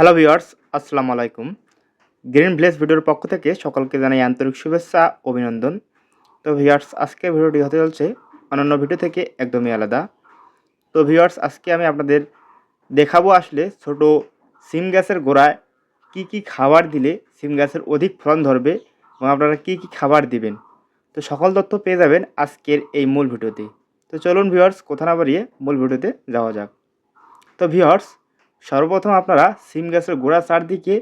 Hello viewers আসসালামু আলাইকুম। Green village ভিডিওর পক্ষ থেকে সকলকে জানাই আন্তরিক শুভেচ্ছা, অভিনন্দন। তো ভিউয়ার্স আজকের ভিডিওটি হতে চলছে অন্যান্য ভিডিও থেকে একদমই আলাদা। তো ভিউয়ার্স আজকে আমি আপনাদের দেখাবো আসলে ছোট সিম গাছের গোড়ায় কি কি খাবার দিলে সিম গাছের অধিক ফলন ধরবে এবং আপনারা কি কি খাবার দিবেন। তো সকল তথ্য পেয়ে যাবেন আজকের এই মূল ভিডিওতে। তো চলুন ভিউয়ার্স কোথা না বাড়িয়ে মূল ভিডিওতে যাওয়া যাক। তো ভিউয়ার্স সর্বপ্রথম আপনারা সিম গাছের গোড়া চারদিকে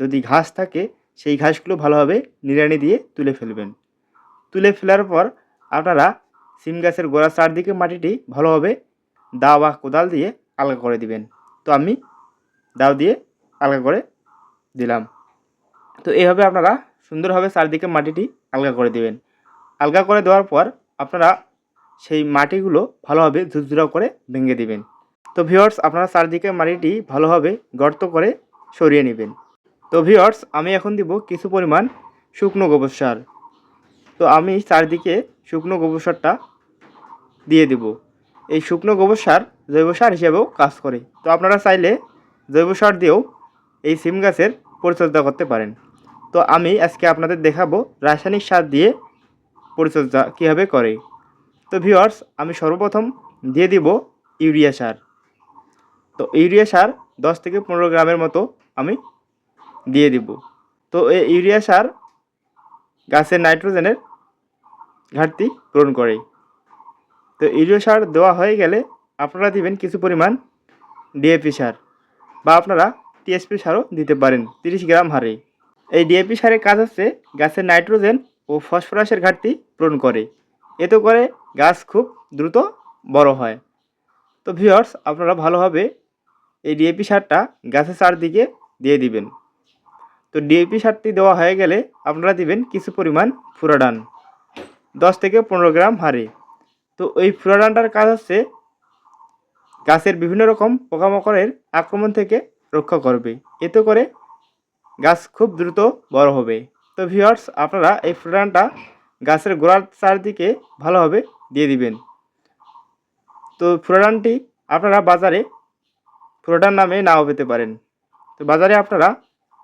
যদি ঘাস থাকে, সেই ঘাসগুলো ভালোভাবে নিড়ানি দিয়ে তুলে ফেলবেন। তুলে ফেলার পর আপনারা সিম গাছের গোড়া চারদিকে মাটিটি ভালোভাবে দা বা কোদাল দিয়ে আলগা করে দিবেন। তো আমি দাও দিয়ে আলগা করে দিলাম। তো এইভাবে আপনারা সুন্দরভাবে চারদিকে মাটিটি আলগা করে দিবেন। আলগা করে দেওয়ার পর আপনারা সেই মাটিগুলো ভালোভাবে ঝুরঝুরা করে ভেঙে দিবেন। তো ভিওর্স আপনারা চারদিকে মাটিটি ভালোভাবে গর্ত করে সরিয়ে নেবেন। তো ভিওর্স আমি এখন দিব কিছু পরিমাণ শুকনো গোবর সার। তো আমি চারদিকে শুকনো গোবর সারটা দিয়ে দেব। এই শুকনো গোবর সার জৈব সার হিসেবেও কাজ করে। তো আপনারা চাইলে জৈব সার দিয়েও এই সিম গাছের পরিচর্যা করতে পারেন। তো আমি আজকে আপনাদের দেখাবো রাসায়নিক সার দিয়ে পরিচর্যা কীভাবে করে। তো ভিওয়ার্স আমি সর্বপ্রথম দিয়ে দিব ইউরিয়া সার। তো ইউরিয়া সার দশ থেকে পনেরো গ্রামের মতো আমি দিয়ে দিব। তো এই ইউরিয়া সার গাছের নাইট্রোজেনের ঘাটতি পূরণ করে। তো ইউরিয়া সার দেওয়া হয়ে গেলে আপনারা দিবেন কিছু পরিমাণ ডিএপি সার বা আপনারা টিএসপি সারও দিতে পারেন তিরিশ গ্রাম হারে। এই ডিএপি সারের কাজ হচ্ছে গাছের নাইট্রোজেন ও ফসফরাসের ঘাটতি পূরণ করে। এতে করে গাছ খুব দ্রুত বড় হয়। তো ভিওর্স আপনারা ভালোভাবে এই ডিএপি সারটা গাছের চারদিকে দিয়ে দিবেন। তো ডিএপি সারটি দেওয়া হয়ে গেলে আপনারা দিবেন কিছু পরিমাণ ফুরাডান, দশ থেকে পনেরো গ্রাম হারে তো এই ফুরাডানটার কাজ হচ্ছে গাছের বিভিন্ন রকম পোকামাকড়ের আক্রমণ থেকে রক্ষা করবে। এতে করে গাছ খুব দ্রুত বড় হবে। তো ভিওয়ার্স আপনারা এই ফুরাডানটা গাছের গোড়ার চারদিকে ভালোভাবে দিয়ে দিবেন। তো ফুরাডানটি আপনারা বাজারে ফুরাডান নামে নাও পেতে পারেন। তো বাজারে আপনারা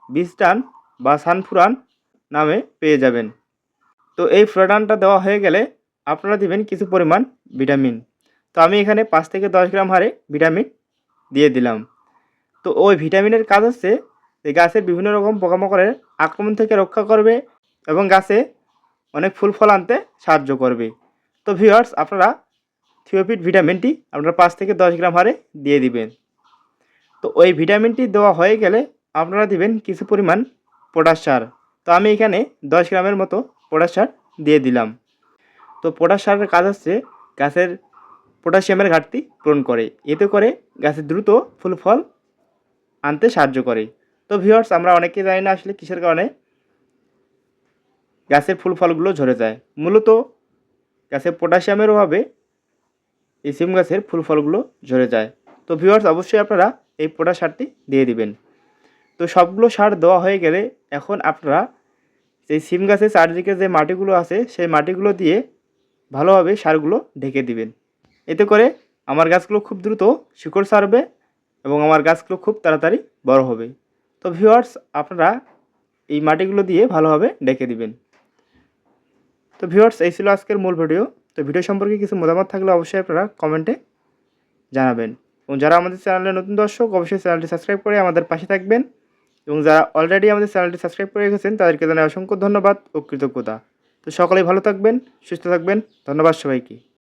বিস্টান বা সানফুরান নামে পেয়ে যাবেন। তো এই ফুরাডানটা দেওয়া হয়ে গেলে আপনারা দিবেন কিছু পরিমাণ ভিটামিন। তো আমি এখানে পাঁচ থেকে দশ গ্রাম হারে ভিটামিন দিয়ে দিলাম। তো ওই ভিটামিনের কাজ হচ্ছে যে গাছের বিভিন্ন রকম পোকামাকড়ের আক্রমণ থেকে রক্ষা করবে এবং গাছে অনেক ফুল ফল আনতে সাহায্য করবে। তো ভিওয়ার্স আপনারা থিওপিড ভিটামিনটি আপনারা পাঁচ থেকে দশ গ্রাম হারে দিয়ে দিবেন। তো ওই ভিটামিনটি দেওয়া হয়ে গেলে আপনারা দিবেন কিছু পরিমাণ পটাশ সার। তো আমি এখানে দশ গ্রামের মতো পটাশ সার দিয়ে দিলাম। তো পটাশ সারের কাজ হচ্ছে গাছের পটাশিয়ামের ঘাটতি পূরণ করে। এতে করে গাছের দ্রুত ফুল ফল আনতে সাহায্য করে। তো ভিওর্স আমরা অনেকে জানি না আসলে কিসের কারণে গাছের ফুল ফলগুলো ঝরে যায়। মূলত গাছের পটাশিয়ামের অভাবে এই সিম গাছের ফুল ফলগুলো ঝরে যায়। তো ভিওয়ার্স অবশ্যই আপনারা এই পটাশ সারটি দিয়ে দিবেন। তো সবগুলো সার দেওয়া হয়ে গেলে এখন আপনারা সেই সিম গাছের চারদিকে যে মাটিগুলো আছে, সেই মাটিগুলো দিয়ে ভালোভাবে সারগুলো ঢেকে দিবেন। এতে করে আমার গাছগুলো খুব দ্রুত শিকড় সারবে এবং আমার গাছগুলো খুব তাড়াতাড়ি বড় হবে। তো ভিউয়ার্স, আপনারা এই মাটিগুলো দিয়ে ভালোভাবে ডেকে দিবেন। তো ভিউয়ার্স, এই ছিল আজকের মূল ভিডিও। তো ভিডিও সম্পর্কে কিছু মতামত থাকলে অবশ্যই আপনারা কমেন্টে জানাবেন। এবং যারা আমাদের চ্যানেলে নতুন দর্শক, অবশ্যই চ্যানেলটি সাবস্ক্রাইব করে আমাদের পাশে থাকবেন। এবং যারা অলরেডি আমাদের চ্যানেলটি সাবস্ক্রাইব করে রেখেছেন, তাদেরকে জানাই অসংখ্য ধন্যবাদ ও কৃতজ্ঞতা। তো সকলেই ভালো থাকবেন, সুস্থ থাকবেন। ধন্যবাদ সবাইকে।